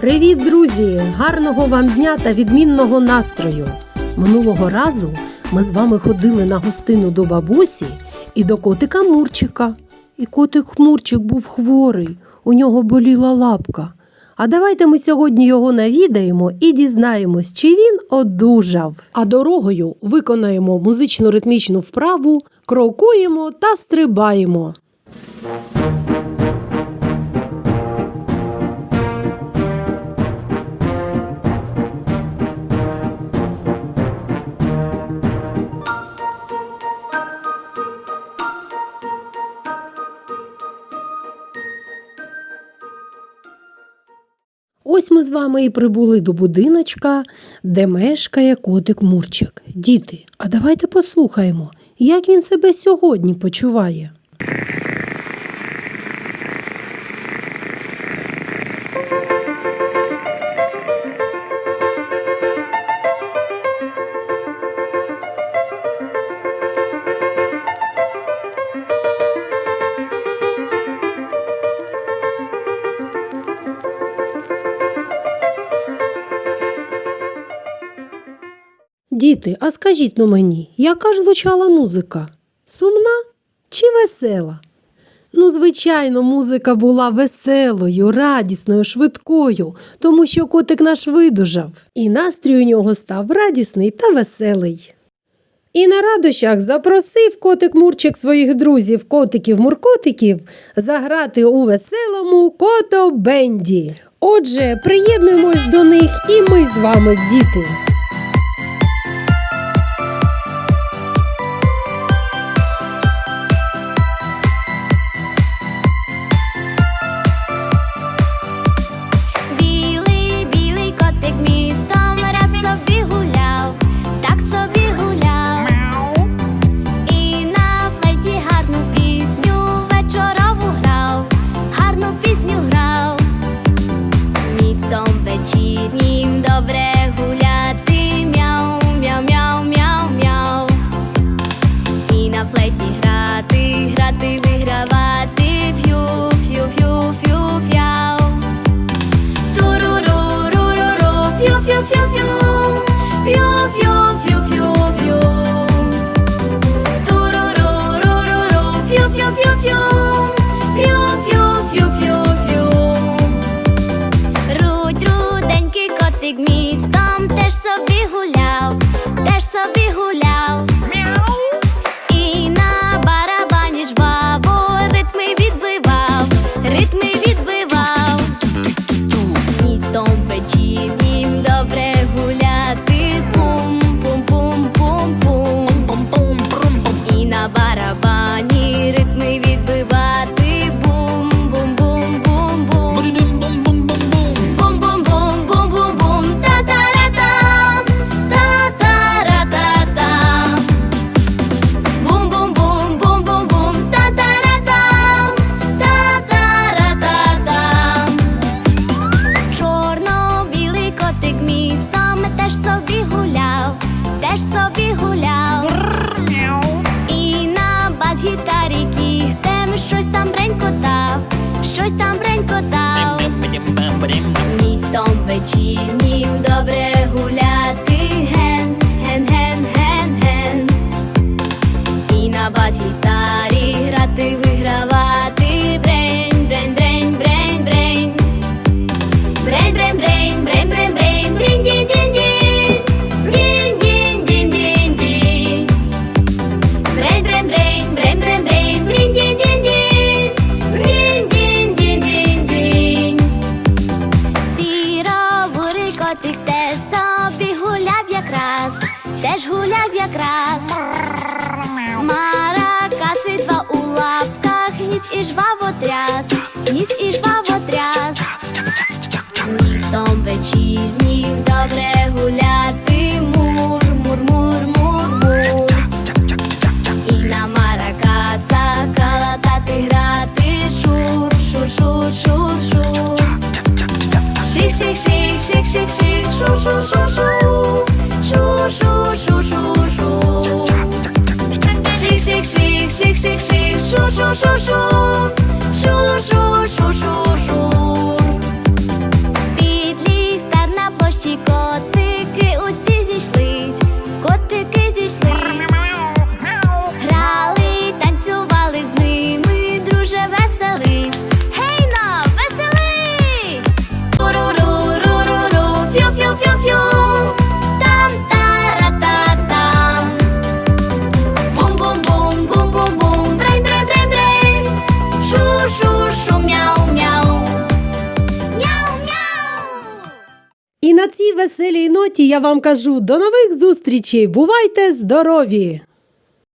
Привіт, друзі! Гарного вам дня та відмінного настрою! Минулого разу ми з вами ходили на гостину до бабусі і до котика Мурчика. І котик Мурчик був хворий, у нього боліла лапка. А давайте ми сьогодні його навідаємо і дізнаємось, чи він одужав. А дорогою виконаємо музично ритмічну вправу, крокуємо та стрибаємо. Ось ми з вами і прибули до будиночка, де мешкає котик Мурчик. Діти, а давайте послухаємо, як він себе сьогодні почуває. Діти, а скажіть ну мені, яка ж звучала музика? Сумна чи весела? Ну, звичайно, музика була веселою, радісною, швидкою, тому що котик наш видужав, і настрій у нього став радісний та веселий. І на радощах запросив котик Мурчик своїх друзів, котиків-муркотиків, заграти у веселому котобенді. Отже, приєднуємось до них і ми з вами, діти. Містом теж собі гуляв, теж собі гуляв. І на теж собі гуляв. І на бас-гітарі кігтем щось там бренькотав, щось там бренькотав. Містом вечірнім добре тряс, ніс і жваво тряс. Вечірнім добре гуляти, мур, мур, мур, мур, мур. І на маракасах калатати грати, шур, шур, шур, шур, шур. Шик, шик, шик, шик, шик, шик, шу, шу, шу, шу. Шу, шу, шу, шу, шу. Шик, шик, шик, шик, шик, шик, шу, шу, шу, шу. На цій веселій ноті я вам кажу до нових зустрічей. Бувайте здорові!